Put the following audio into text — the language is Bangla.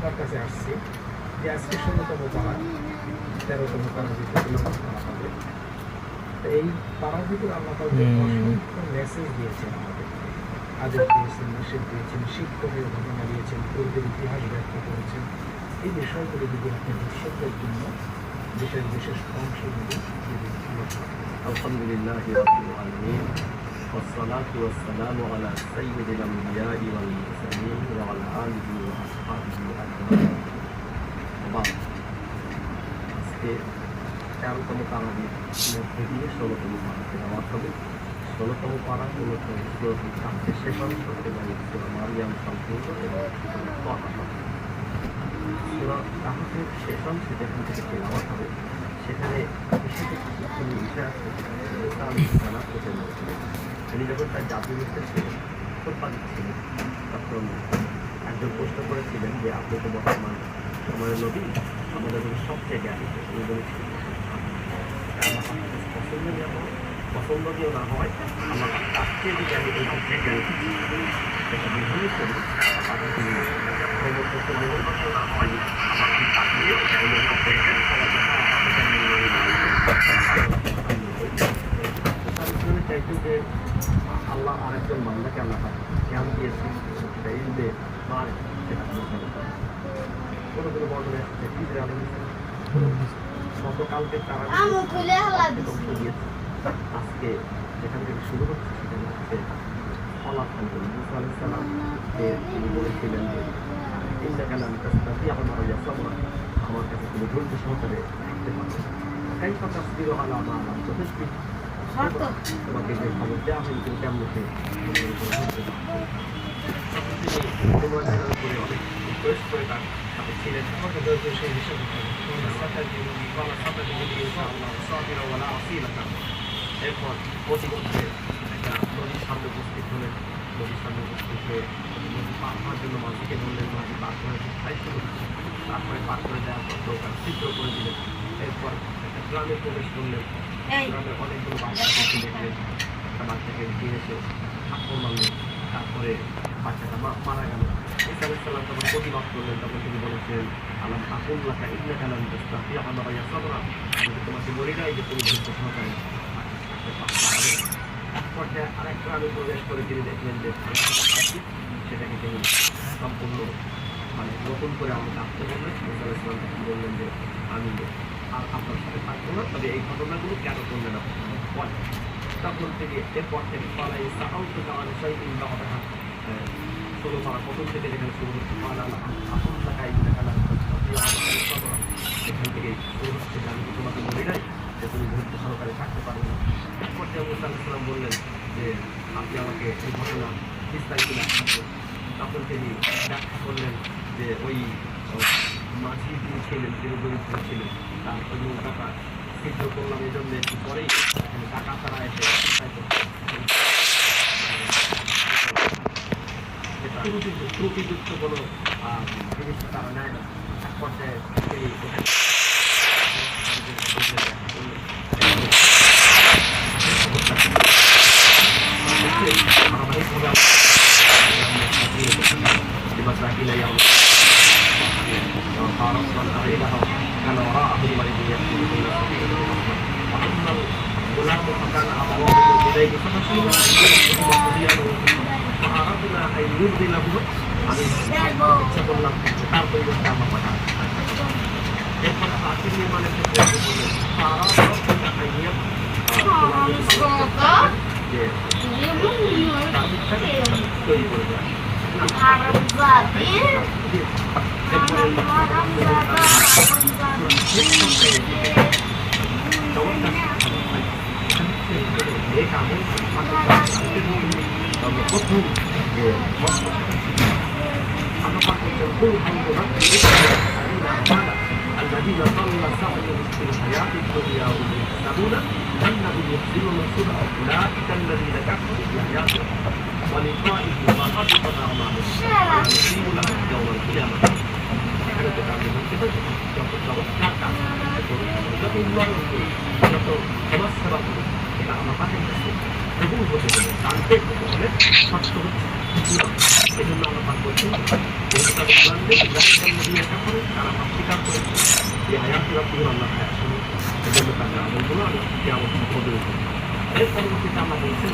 আপনার কাছে আসছি। যে আজকে ষোলোতম পাড়া তেরোতম পাড়া তিলাওয়াত হবে। তো এই পাড়ার ভিতরে আল্লাহ। অসংখ্য মেসেজ দিয়েছেন আমাদের আদেশ দিয়েছেন নিষেধ দিয়েছেন শিক্ষকের ঘটনা দিয়েছেন পূর্বের ইতিহাস ব্যাখ্যা করেছেন। এই বিষয়গুলি যদি আপনি দর্শকদের জন্য বিশেষ বিশেষ অংশগুলি যদি তুলে ধরেন। الحمد لله رب العالمين والصلاة والسلام على سيد الأنبياء والمرسلين وعلى آله وأصحابه أجمعين وبعد আজকে তেরোতম পাড়াদের মধ্যে দিয়ে ষোলোতম পাড়াতে নেওয়া হবে ষোলোতম পাড়া মূলত সুরতুল কাছে শেষ অংশ এবং সুরা মারিয়াম সম্পূর্ণ এবং সুরা কথা সুরা কাহফের শেষ অংশে যেখান থেকে তেলাওয়াত হবে সেখানে বিশেষ কিছু বিষয় আছে যেটা আমি জানা প্রচার করেছিলেন তিনি যখন তার জাতির উদ্দেশ্যে খোঁপা দিচ্ছিলেন তখন একজন প্রশ্ন করেছিলেন যে, আপনি তো বর্তমান সময়ের নবী, আমাদের সবচেয়ে জ্ঞানী উনি বলেছিলেন আমার কাছে পছন্দনীয় না হয়, আমার তার চেয়ে যে জ্ঞানী সবচেয়ে জ্ঞানী সেটা বিধানই করি না সবার কথা আপনাকে চাইছেন যে আল্লাহ জ্ঞান দিয়েছেন সেটা ইলবে মার সেটা কোনো কোনো আসছে ফিজরে আলম গতকালকে তারা আমু হালা আজকে যেখান থেকে শুরু হচ্ছে সেখানে হচ্ছে ফলাফল মুসা আলাইহিস সালাম তিনি বলেছিলেন যে ইন্দা কালাম তাস্তাতি আমার ইয়া সাবরা আমার কাছে ধৈর্য সহকারে থাকতে পারো তাই কথা স্থির আলা মা আলাম যথেষ্ট। তোমাকে যে উপরে অনেক রিকোয়েস্ট করে তার সাথে ছিলেন আমাকে ধৈর্য সেই হিসেবে এরপর প্রতিমধ্যে একটা নদীর সামনে উপস্থিত হলেন নদীর সামনে উপস্থিত পার হওয়ার জন্য মাঝিকে বললেন মাঝি পার করে করছে তারপরে পার করে দেওয়ার পর দোকান ছিদ্র করে দিলেন এরপর গ্রামে প্রবেশ করলেন। গ্রামে অনেকগুলো বাচ্চাকে দেখলেন। একটা বাচ্চাকে দিয়ে এসে ঠাকুর মারলেন। তারপরে বাচ্চাটা মারা গেল। ইসা আলাইসাল্লাম তখন প্রতিবাদ করলেন। তখন তিনি বলেছেন আলাম আকুল লাকা ইন্না কালাম তাস্তাফি আমার ইয়া সাবরা আমি তোমাকে বলি নাই যে তুমি থাকতে পারবে। পর্যায়ে আরেক গ্রামে প্রবেশ করে তিনি দেখলেন যে সেটাকে তিনি সম্পূর্ণ মানে নতুন করে আমাকে আসতে বললেন তখন বললেন যে আমি আর আপনার সাথে থাকব না, তবে এই ঘটনাগুলো কেন করলেন আপনি? বলেন। তখন থেকে, এরপর থেকে পালাই সাহাউ তো যাওয়ার সেই দিন বা ষোলো পাড়া প্রথম থেকে যেখানে শুরু হচ্ছে পালা আসল টাকা এই টাকা এখান থেকে শুরু হচ্ছে আমি তোমাকে বলি নাই যে তুমি ধৈর্য সহকারে থাকতে পারবে না। এরপর যে মুসা বললেন যে, আপনি আমাকে এই ঘটনা বিস্তারিত ব্যাখ্যা করুন। তখন তিনি ব্যাখ্যা করলেন যে, ওই মাঝি যিনি ছিলেন তিনি দরিদ্র ছিলেন তার ওই নৌকাটা ছিদ্র করলাম এই জন্য একটু টাকা তারা এসে ত্রুটিযুক্ত কোনো জিনিস তারা নেয় না এক পর্যায়ে فكان أمره إليه فنصير ini Kita harus berusaha untuk জন্য আমরা পাঠ করছি তারা অস্বীকার করেছে যে আয়াত রাব্বির আল্লাহ আয়াত শুনে এই জন্য তাদের আমলগুলো আমি কেমন পদে উঠে এর পরবর্তীতে আমরা বলছি